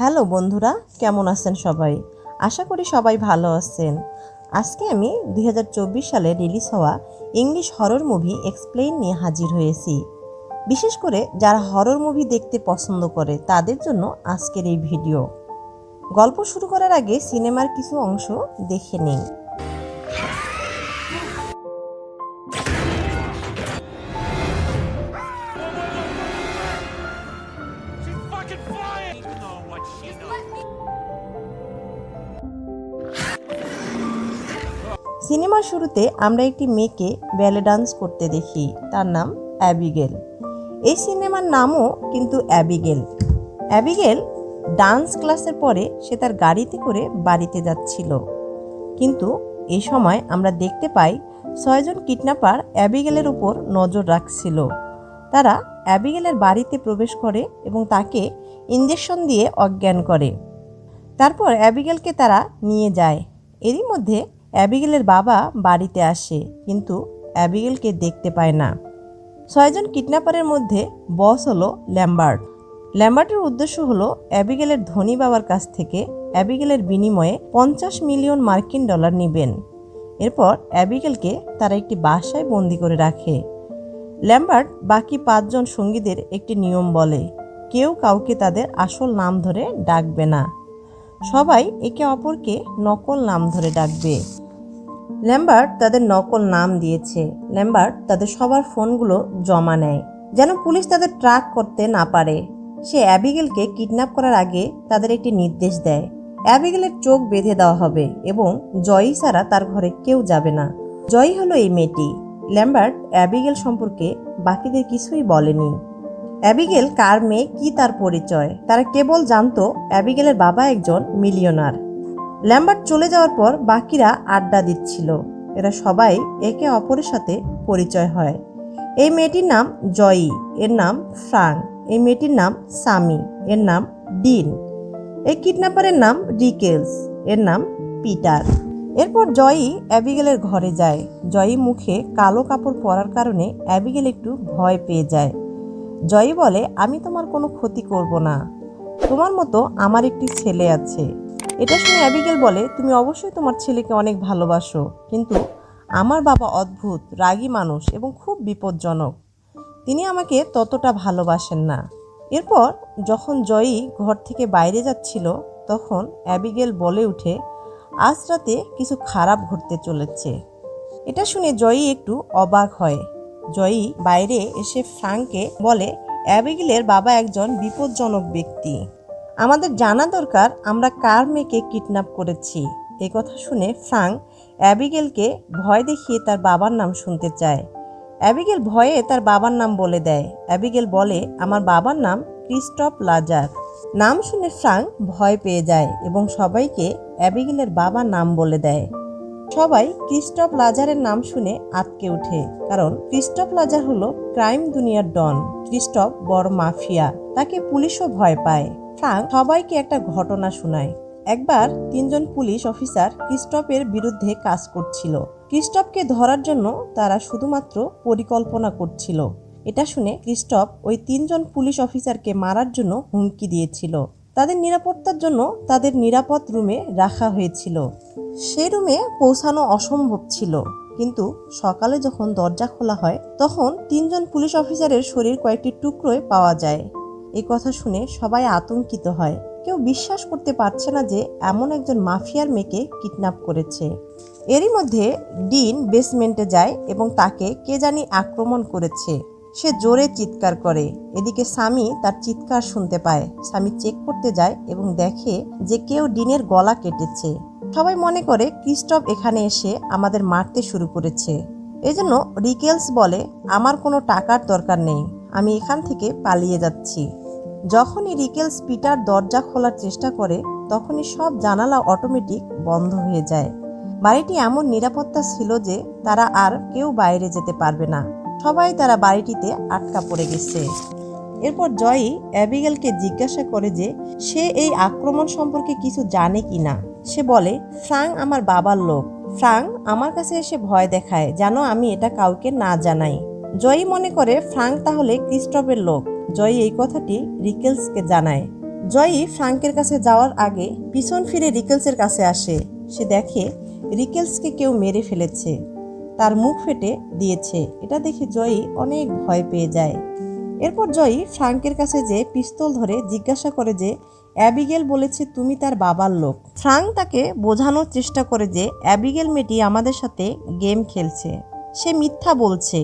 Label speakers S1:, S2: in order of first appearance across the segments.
S1: Hello বন্ধুরা, কেমন আছেন সবাই? আশা করি সবাই ভালো আছেন। আজকে আমি দু হাজার চব্বিশ সালে রিলিজ হওয়া ইংলিশ হরর মুভি এক্সপ্লেইন নিয়ে হাজির হয়েছি। বিশেষ করে যারা হরর মুভি দেখতে পছন্দ করে, তাদের জন্য আজকের এই ভিডিও। গল্প শুরু করার আগে সিনেমার কিছু অংশ দেখে নিন সিনেমার শুরুতে আমরা একটি মেয়েকে ব্যালে ডান্স করতে দেখি, তার নাম অ্যাবিগেল। এই সিনেমার নামও কিন্তু অ্যাবিগেল। অ্যাবিগেল ডান্স ক্লাসের পরে সে তার গাড়িতে করে বাড়িতে যাচ্ছিল। কিন্তু এ সময় আমরা দেখতে পাই ছয়জন কিডন্যাপার অ্যাবিগেলের উপর নজর রাখছিল। তারা অ্যাবিগেলের বাড়িতে প্রবেশ করে এবং তাকে ইঞ্জেকশন দিয়ে অজ্ঞান করে। তারপর অ্যাবিগেলকে তারা নিয়ে যায়। এরই মধ্যে অ্যাবিগেলের বাবা বাড়িতে আসে, কিন্তু অ্যাবিগেলকে দেখতে পায় না। ছয়জন কিডন্যাপারের মধ্যে বস হলো ল্যাম্বার্ট। ল্যাম্বার্টের উদ্দেশ্য হলো অ্যাবিগেলের ধনী বাবার কাছ থেকে অ্যাবিগেলের বিনিময়ে পঞ্চাশ মিলিয়ন মার্কিন ডলার নেবেন। এরপর অ্যাবিগেলকে তারা একটি বাসায় বন্দি করে রাখে। ল্যাম্বার্ট বাকি পাঁচজন সঙ্গীদের একটি নিয়ম বলে, কেউ কাউকে তাদের আসল নাম ধরে ডাকবে না। সবাই একে অপরকে নকল নাম ধরে ডাকবে। ল্যাম্বার্ট তাদের নকল নাম দিয়েছে। ল্যাম্বার্ট তাদের সবার ফোনগুলো জমা নেয়। যেন পুলিশ তাদের ট্র্যাক করতে না পারে। সে অ্যাবিগেলকে কিডন্যাপ করার আগে তাদের একটি নির্দেশ দেয়। অ্যাবিগেলের চোখ বেঁধে দেওয়া হবে এবং জয়ী ছাড়া তার ঘরে কেউ যাবে না। জয়ী হলো এই মেয়েটি। ল্যাম্বার্ট অ্যাবিগেল সম্পর্কে বাকিদের কিছুই বলেনি। অ্যাবিগেল কার মেয়ে, কি তার পরিচয়? তারা কেবল জানতো অ্যাবিগেলের বাবা একজন মিলিয়নার। ল্যাম্বার্ট চলে যাওয়ার পর বাকিরা আড্ডা দিচ্ছিল। এরা সবাই একে অপরের সাথে পরিচয় হয়। এই মেয়েটির নাম জয়ী, এর নাম ফ্রাঙ্ক এই মেয়েটির নাম সামি, এর নাম ডিন। এই কিডন্যাপারের নাম রিকেলস, এর নাম পিটার। এরপর জয়ী অ্যাবিগেলের ঘরে যায়। জয়ী মুখে কালো কাপড় পরার কারণে অ্যাবিগেল একটু ভয় পেয়ে যায়। জয়ী বলে, আমি তোমার কোনো ক্ষতি করব না। তোমার মতো আমার একটি ছেলে আছে। এটা শুনে অ্যাবিগেল বলে, তুমি অবশ্যই তোমার ছেলেকে অনেক ভালোবাসো, কিন্তু আমার বাবা অদ্ভুত, রাগী মানুষ এবং খুব বিপজ্জনক। তিনি আমাকে ততটা ভালোবাসেন না। এরপর যখন জয়ী ঘর থেকে বাইরে যাচ্ছিল, তখন অ্যাবিগেল বলে উঠে, আজ রাতে কিছু খারাপ ঘটতে চলেছে। এটা শুনে জয়ী একটু অবাক হয়। জয়ী বাইরে এসে ফ্রাঙ্ককে বলে, অ্যাবিগেলের বাবা একজন বিপজ্জনক ব্যক্তি। আমাদের জানা দরকার আমরা কার মেয়েকে কিডন্যাপ করেছি। এই কথা শুনে ফ্রাঙ্ক অ্যাবিগেলকে ভয় দেখিয়ে তার বাবার নাম শুনতে চায়। অ্যাবিগেল ভয়ে তার বাবার নাম বলে দেয়। অ্যাবিগেল বলে, আমার বাবার নাম ক্রিস্টপ লাজার। নাম শুনে ফ্রাঙ্ক ভয় পেয়ে যায় এবং সবাইকে অ্যাবিগেলের বাবার নাম বলে দেয়। সবাই ক্রিস্টপ লাজারের নাম শুনে আটকে ওঠে কারণ ক্রিস্টপ লাজার হলো ক্রাইম দুনিয়ার ডন। ক্রিস্টপ বড় মাফিয়া, তাকে পুলিশও ভয় পায়। ফ্রাঙ্ক সবাইকে একটা ঘটনা শোনায়। একবার তিনজন পুলিশ অফিসার ক্রিস্টপের বিরুদ্ধে কাজ করছিল। ক্রিস্টপকে ধরার জন্য তারা শুধুমাত্র পরিকল্পনা করছিল। এটা শুনে ক্রিস্টপ ওই তিনজন পুলিশ অফিসারকে মারার জন্য হুমকি দিয়েছিল। তাদের নিরাপত্তার জন্য তাদের নিরাপদ রুমে রাখা হয়েছিল। সেই রুমে পৌঁছানো অসম্ভব ছিল, কিন্তু সকালে যখন দরজা খোলা হয়, তখন তিনজন পুলিশ অফিসারের শরীর কয়েকটি টুকরোয় পাওয়া যায়। এই কথা শুনে সবাই আতঙ্কিত হয়। কেউ বিশ্বাস করতে পারছে না যে এমন একজন মাফিয়ার মেয়েকে কিডন্যাপ করেছে। এরই মধ্যে ডিন বেসমেন্টে যায় এবং তাকে কে জানি আক্রমণ করেছে। সে জোরে চিৎকার করে। এদিকে স্বামী তার চিৎকার শুনতে পায়। স্বামী চেক করতে যায় এবং দেখে যে কেউ ডিনের গলা কেটেছে। সবাই মনে করে ক্রিস্টপ এখানে এসে আমাদের মারতে শুরু করেছে। এজন্য রিকেলস বলে, আমার কোনো টাকার দরকার নেই। আমি এখান থেকে পালিয়ে যাচ্ছি। যখনই রিকেলস পিটার দরজা খোলার চেষ্টা করে, তখনই সব জানালা অটোমেটিক বন্ধ হয়ে যায়। বাড়িটি এমন নিরাপত্তা ছিল যে তারা আর কেউ বাইরে যেতে পারবে না। সবাই তারা বাড়িটিতে আটকা পড়ে গেছে। এরপর জয়ী অ্যাবিগেলকে জিজ্ঞাসা করে যে, সে এই আক্রমণ সম্পর্কে কিছু জানে কি না? সে বলে ফ্রাঙ্ক আমার বাবার লোক। ফ্রাঙ্ক আমার কাছে এসে ভয় দেখায়, যেন আমি এটা কাউকে না জানাই। জয়ী মনে করে ফ্রাঙ্ক তাহলে ক্রিস্টপের লোক। জয়ী এই কথাটি রিকেলসকে জানায়। জয়ী ফ্রাঙ্কের কাছে যাওয়ার আগে পিছন ফিরে রিকেলসের কাছে আসে। সে দেখে, রিকেলসকে কেউ মেরে ফেলেছে। তার মুখ ফেটে দিয়েছে। এটা দেখে জয়ী অনেক ভয় পেয়ে যায়। এরপর জয়ী ফ্রাঙ্কের কাছে যে পিস্তল ধরে জিজ্ঞাসা করে যে, অ্যাবিগেল বলেছে তুমি তার বাবার লোক। ফ্রাঙ্ক তাকে বোঝানোর চেষ্টা করে যে, অ্যাবিগেল মেয়েটি আমাদের সাথে গেম খেলছে। সে মিথ্যা বলছে,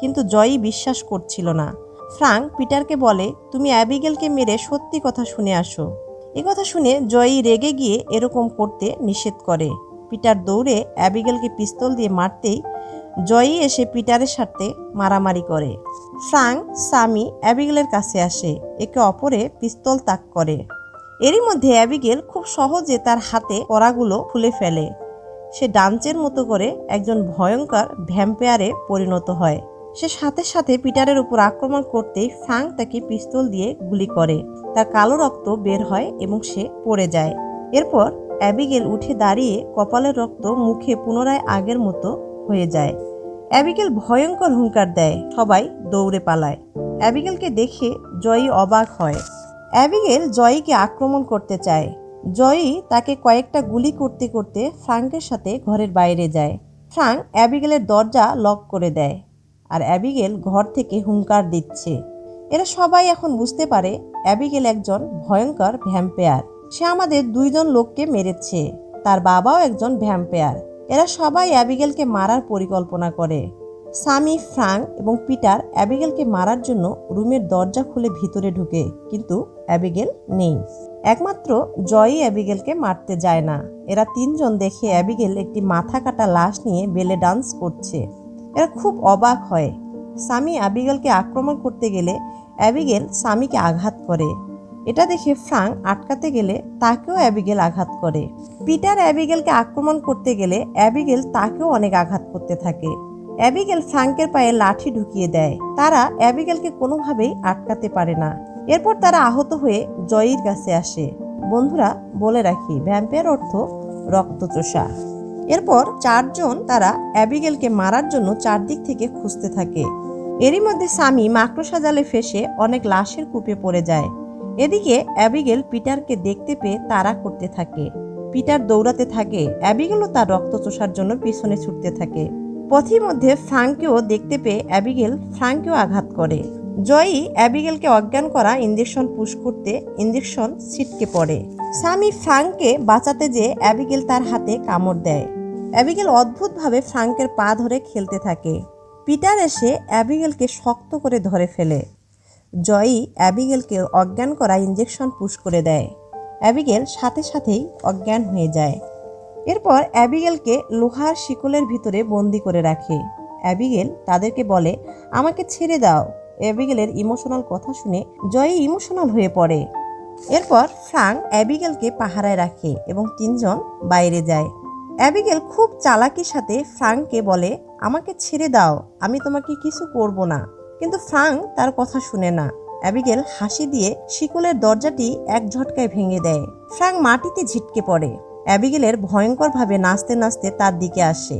S1: কিন্তু জয়ী বিশ্বাস করছিল না। ফ্রাঙ্ক পিটারকে বলে, তুমি অ্যাবিগেলকে মেরে সত্যি কথা শুনে আসো। এ কথা শুনে জয়ী রেগে গিয়ে এরকম করতে নিষেধ করে। পিটার দৌড়ে অ্যাবিগেলকে পিস্তল দিয়ে মারতেই জয়ী এসে পিটারের সাথে মারামারি করে। ফ্রাঙ্ক সামি অ্যাবিগেলের কাছে আসে, একে অপরে পিস্তল তাক করে। এরই মধ্যে অ্যাবিগেল খুব সহজে তার হাতে কড়াগুলো খুলে ফেলে। সে ডান্সের মতো করে একজন ভয়ঙ্কর ভ্যাম্পায়ারে পরিণত হয়। সে সাথে সাথে পিটারের উপর আক্রমণ করতেই ফ্রাঙ্ক তাকে পিস্তল দিয়ে গুলি করে। তার কালো রক্ত বের হয় এবং সে পড়ে যায়। এরপর অ্যাবিগেল উঠে দাঁড়িয়ে কপালের রক্ত মুখে পুনরায় আগের মতো হয়ে যায়। অ্যাবিগেল ভয়ঙ্কর হুঙ্কার দেয়, সবাই দৌড়ে পালায়। অ্যাবিগেলকে দেখে জয়ী অবাক হয়। অ্যাবিগেল জয়ীকে আক্রমণ করতে চায়। জয়ী তাকে কয়েকটা গুলি করতে করতে ফ্রাঙ্কের সাথে ঘরের বাইরে যায়। ফ্রাঙ্ক অ্যাবিগেলের দরজা লক করে দেয় আর অ্যাবিগেল ঘর থেকে হুঙ্কার দিচ্ছে। এরা সবাই এখন বুঝতে পারে অ্যাবিগেল একজন ভয়ঙ্কর ভ্যাম্পায়ার। সে আমাদের দুইজন লোককে মেরেছে। তার বাবাও একজন ভ্যাম্পায়ার। এরা সবাই অ্যাবিগেলকে মারার পরিকল্পনা করে। সামি, ফ্রাঙ্ক এবং পিটার অ্যাবিগেলকে মারার জন্য রুমের দরজা খুলে ভিতরে ঢুকে, কিন্তু অ্যাবিগেল নেই। একমাত্র জয়ই অ্যাবিগেলকে মারতে যায় না। এরা তিনজন দেখে অ্যাবিগেল একটি মাথা কাটা লাশ নিয়ে বেলে ডান্স করছে। এরা খুব অবাক হয়। স্বামী অ্যাবিগেলকে আক্রমণ করতে গেলে অ্যাবিগেল স্বামীকে আঘাত করে। এটা দেখে ফ্রাঙ্ক আটকাতে গেলে তাকেও অ্যাবিগেল আঘাত করে। পিটার অ্যাবিগেলকে আক্রমণ করতে গেলে অ্যাবিগেল তাকেও অনেক আঘাত করতে থাকে। অ্যাবিগেল ফ্রাঙ্কের পায়ে লাঠি ঢুকিয়ে দেয়। তারা অ্যাবিগেলকে কোনোভাবেই আটকাতে পারে না। এরপর তারা আহত হয়ে জয়ীর কাছে আসে। বন্ধুরা, বলে রাখি ভ্যাম্পায়ার অর্থ রক্তচোষা। এরপর চারজন তারা অ্যাবিগেলকে মারার জন্য চারদিক থেকে খুঁজতে থাকে। এরই মধ্যে স্বামী মাকড়সা জালে ফেসে অনেক লাশের কূপে পড়ে যায়। এদিকে অ্যাবিগেল পিটারকে দেখতে পেয়ে তাড়া করতে থাকে। পিটার দৌড়াতে থাকে। অ্যাবিগেলও তার রক্ত চোষার জন্য পিছনে ছুটতে থাকে। পথির মধ্যে ফ্রাঙ্কেও দেখতে পেয়ে অ্যাবিগেল ফ্রাঙ্কেও আঘাত করে। জয়ী অ্যাবিগেলকে অজ্ঞান করা ইঞ্জেকশন পুশ করতে ইঞ্জেকশন ছিটকে পড়ে। স্বামী ফ্রাঙ্ককে বাঁচাতে যেয়ে অ্যাবিগেল তার হাতে কামড় দেয়। অ্যাবিগেল অদ্ভুতভাবে ফ্রাঙ্কের পা ধরে খেলতে থাকে। পিটার এসে অ্যাবিগেলকে শক্ত করে ধরে ফেলে। জয়ী অ্যাবিগেলকে অজ্ঞান করা ইঞ্জেকশন পুশ করে দেয়। অ্যাবিগেল সাথে সাথেই অজ্ঞান হয়ে যায়। এরপর অ্যাবিগেলকে লোহার শিকলের ভিতরে বন্দি করে রাখে। অ্যাবিগেল তাদেরকে বলে, আমাকে ছেড়ে দাও। অ্যাবিগেলের ইমোশনাল কথা শুনে জয়ী ইমোশনাল হয়ে পড়ে। এরপর ফ্রাঙ্ক অ্যাবিগেলকে পাহারায় রাখে এবং তিনজন বাইরে যায়। অ্যাবিগেল খুব চালাকির সাথে ফ্রাঙ্ককে বলে, আমাকে ছেড়ে দাও, আমি তোমাকে কিছু করব না। কিন্তু ফ্রাঙ্ক তার কথা শুনে না। অ্যাবিগেল হাসি দিয়ে শিকলের দরজাটি এক ঝটকায় ভেঙে দেয়। ফ্রাঙ্ক মাটিতে ঝিটকে পড়ে। অ্যাবিগেলের ভয়ঙ্করভাবে নাচতে নাচতে তার দিকে আসে।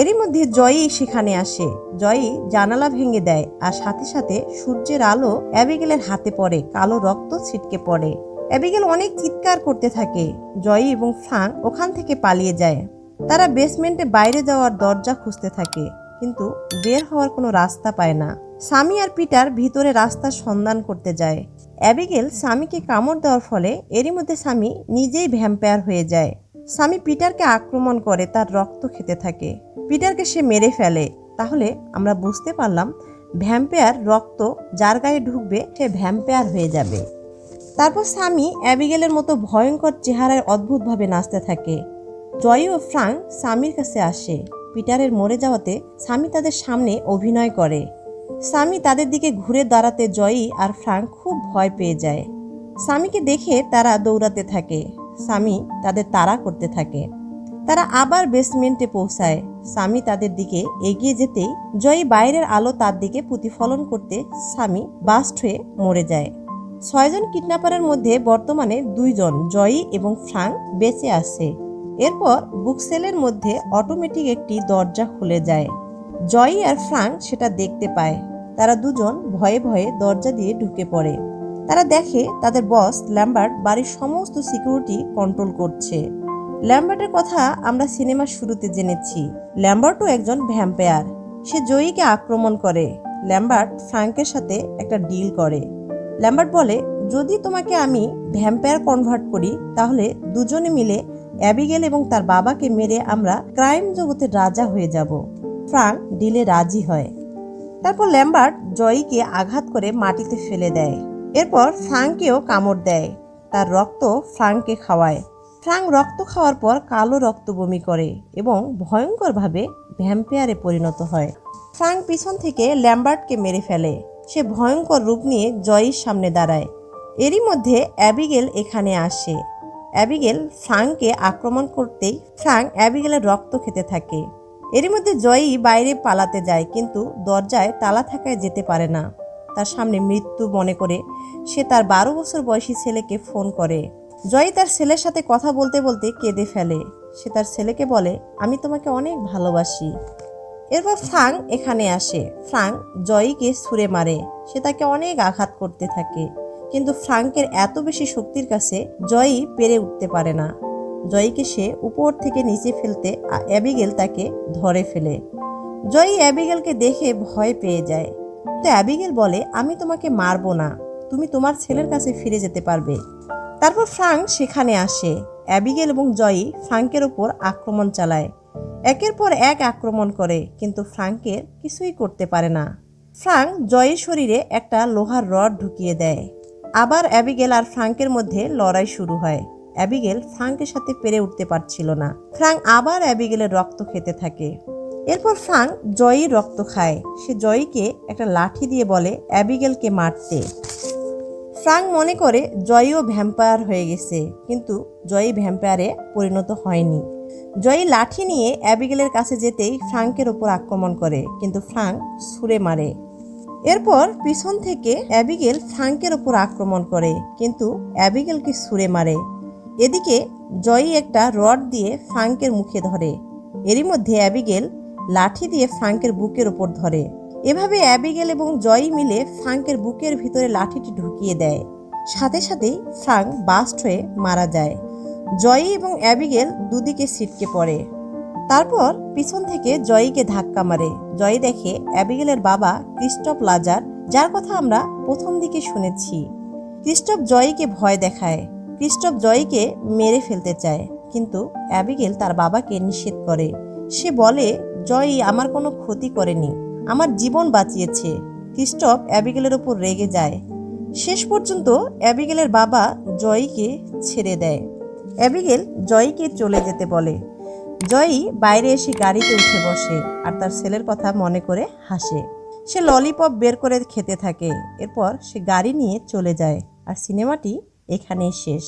S1: এরই মধ্যে জয়ী সেখানে আসে। জয়ী জানালা ভেঙে দেয় আর সাথে সাথে সূর্যের আলো অ্যাবিগেলের হাতে পড়ে, কালো রক্ত ছিটকে পড়ে। অ্যাবিগেল অনেক চিৎকার করতে থাকে। জয়ী এবং ফ্রাঙ্ক ওখান থেকে পালিয়ে যায়। তারা বেসমেন্টে বাইরে যাওয়ার দরজা খুঁজতে থাকে, কিন্তু বের হওয়ার কোনো রাস্তা পায় না। স্বামী আর পিটার ভিতরে রাস্তার সন্ধান করতে যায়। অ্যাবিগেল স্বামীকে কামড় দেওয়ার ফলে এরই মধ্যে স্বামী নিজেই ভ্যাম্পায়ার হয়ে যায়। স্বামী পিটারকে আক্রমণ করে, তার রক্ত খেতে থাকে। পিটারকে সে মেরে ফেলে। তাহলে আমরা বুঝতে পারলাম, ভ্যাম্পায়ার রক্ত যার গায়ে ঢুকবে, সে ভ্যাম্পায়ার হয়ে যাবে। তারপর স্বামী অ্যাবিগেলের মতো ভয়ঙ্কর চেহারায় অদ্ভুতভাবে নাচতে থাকে। জয় ও ফ্রাঙ্ক স্বামীর কাছে আসে। পিটারের মরে যাওয়াতে স্বামী তাদের সামনে অভিনয় করে। স্বামী তাদের দিকে ঘুরে দাঁড়াতে জয়ী আর ফ্রাঙ্ক খুব ভয় পেয়ে যায়। স্বামীকে দেখে তারা দৌড়াতে থাকে। স্বামী তাদের তাড়া করতে থাকে। তারা আবার বেসমেন্টে পৌঁছায়। স্বামী তাদের দিকে এগিয়ে যেতেই জয়ী বাইরের আলো তার দিকে প্রতিফলন করতে স্বামী বাস্ট হয়ে মরে যায়। ছয়জন কিডন্যাপারের মধ্যে বর্তমানে দুইজন জয়ী এবং ফ্রাঙ্ক বেঁচে আছে। এরপর বুকসেলের মধ্যে অটোমেটিক একটি দরজা খুলে যায়। জয়ী আর ফ্রাঙ্ক সেটা দেখতে পায়। তারা দুজন ভয়ে ভয়ে দরজা দিয়ে ঢুকে পড়ে। তারা দেখে তাদের বস ল্যাম্বার্ট বাড়ির সমস্ত সিকিউরিটি কন্ট্রোল করছে। ল্যাম্বার্টের কথা আমরা সিনেমার শুরুতে জেনেছি। ল্যাম্বার্টও একজন ভ্যাম্পায়ার। সে জয়ীকে আক্রমণ করে। ল্যাম্বার্ট ফ্রাঙ্কের সাথে একটা ডিল করে। ল্যাম্বার্ট বলে, যদি তোমাকে আমি ভ্যাম্পায়ার কনভার্ট করি, তাহলে দুজনে মিলে অ্যাবিগেল এবং তার বাবাকে মেরে আমরা ক্রাইম জগতের রাজা হয়ে যাব। ফ্রাঙ্ক ডিলে রাজি হয়। তারপর ল্যাম্বার্ট জয়ীকে আঘাত করে মাটিতে ফেলে দেয়। এরপর ফ্রাঙ্ককেও কামড় দেয়। তার রক্ত ফ্রাঙ্ককে খাওয়ায়। ফ্রাঙ্ক রক্ত খাওয়ার পর কালো রক্ত বমি করে এবং ভয়ঙ্করভাবে ভ্যাম্পায়ারে পরিণত হয়। ফ্রাঙ্ক পিছন থেকে ল্যাম্বার্টকে মেরে ফেলে। সে ভয়ঙ্কর রূপ নিয়ে জয়ীর সামনে দাঁড়ায়। এরই মধ্যে অ্যাবিগেল এখানে আসে। অ্যাবিগেল ফ্রাঙ্ককে আক্রমণ করতেই ফ্রাঙ্ক অ্যাবিগেলের রক্ত খেতে থাকে। এরই মধ্যে জয়ী বাইরে পালাতে যায়, কিন্তু দরজায় তালা থাকায় যেতে পারে না। তার সামনে মৃত্যু মনে করে সে তার বারো বছর বয়সী ছেলেকে ফোন করে। জয়ী তার ছেলের সাথে কথা বলতে বলতে কেঁদে ফেলে। সে তার ছেলেকে বলে, আমি তোমাকে অনেক ভালোবাসি। এরপর ফ্রাঙ্ক এখানে আসে। ফ্রাঙ্ক জয়ীকে ছুঁড়ে মারে। সে তাকে অনেক আঘাত করতে থাকে। কিন্তু ফ্রাঙ্কের এত বেশি শক্তির কাছে জয়ী পেরে উঠতে পারে না। জয়ীকে সে উপর থেকে নিচে ফেলতে অ্যাবিগেল তাকে ধরে ফেলে। জয়ী অ্যাবিগেলকে দেখে ভয় পেয়ে যায়। তো অ্যাবিগেল বলে, আমি তোমাকে মারবো না। তুমি তোমার ছেলের কাছে ফিরে যেতে পারবে। তারপর ফ্রাঙ্ক সেখানে আসে। অ্যাবিগেল এবং জয়ী ফ্রাঙ্কের ওপর আক্রমণ চালায়। একের পর এক আক্রমণ করে, কিন্তু ফ্রাঙ্কের কিছুই করতে পারে না। ফ্রাঙ্ক জয়ের শরীরে একটা লোহার রড ঢুকিয়ে দেয়। আবার অ্যাবিগেল আর ফ্রাঙ্কের মধ্যে লড়াই শুরু হয়। অ্যাবিগেল ফ্রাঙ্কের সাথে পেরে উঠতে পারছিল না। ফ্রাঙ্ক আবার অ্যাবিগেলের রক্ত খেতে থাকে। এরপর ফ্রাঙ্ক জয়ীর রক্ত খায়। সে জয়ীকে একটা লাঠি দিয়ে বলে, অ্যাবিগেলকে মারতে। ফ্রাঙ্ক মনে করে জয়ীও ভ্যাম্পায়ার হয়ে গেছে, কিন্তু জয়ী ভ্যাম্পায়ারে পরিণত হয়নি। জয়ী লাঠি নিয়ে অ্যাবিগেলের কাছে যেতেই ফ্রাঙ্কের ওপর আক্রমণ করে, কিন্তু ফ্রাঙ্ক ছুঁড়ে মারে। এরপর পিছন থেকে অ্যাবিগেল ফ্রাঙ্কের ওপর আক্রমণ করে, কিন্তু অ্যাবিগেলকে ছুঁড়ে মারে। এদিকে জয়ী একটা রড দিয়ে ফ্রাঙ্কের মুখে ধরে। এরই মধ্যে অ্যাবিগেল লাঠি দিয়ে ফ্রাঙ্কের বুকের ওপর ধরে। এভাবে অ্যাবিগেল এবং জয়ী মিলে ফ্রাঙ্কের বুকের ভিতরে লাঠিটি ঢুকিয়ে দেয়। সাথে সাথেই ফ্রাঙ্ক বাস্ট হয়ে মারা যায়। জয়ী এবং অ্যাবিগেল দুদিকে ছিটকে পড়ে। তারপর পিছন থেকে জয়ীকে ধাক্কা মারে। জয়ী দেখে অ্যাবিগেলের বাবা ক্রিস্টপ লাজার, যার কথা আমরা প্রথম দিকে শুনেছি। ক্রিস্টপ জয়ীকে ভয় দেখায়। ক্রিস্টপ জয়ীকে মেরে ফেলতে চায়, কিন্তু অ্যাবিগেল তার বাবাকে নিষেধ করে। সে বলে জয়ী আমার কোনো ক্ষতি করেনি, আমার জীবন বাঁচিয়েছে। ক্রিস্টপ অ্যাবিগেলের ওপর রেগে যায়। শেষ পর্যন্ত অ্যাবিগেলের বাবা জয়ীকে ছেড়ে দেয়। অ্যাবিগেল জয়ীকে চলে যেতে বলে। জয়ী বাইরে এসে গাড়িতে উঠে বসে আর তার ছেলের কথা মনে করে হাসে। সে ললিপপ বের করে খেতে থাকে। এরপর সে গাড়ি নিয়ে চলে যায় আর সিনেমাটি এখানেই শেষ।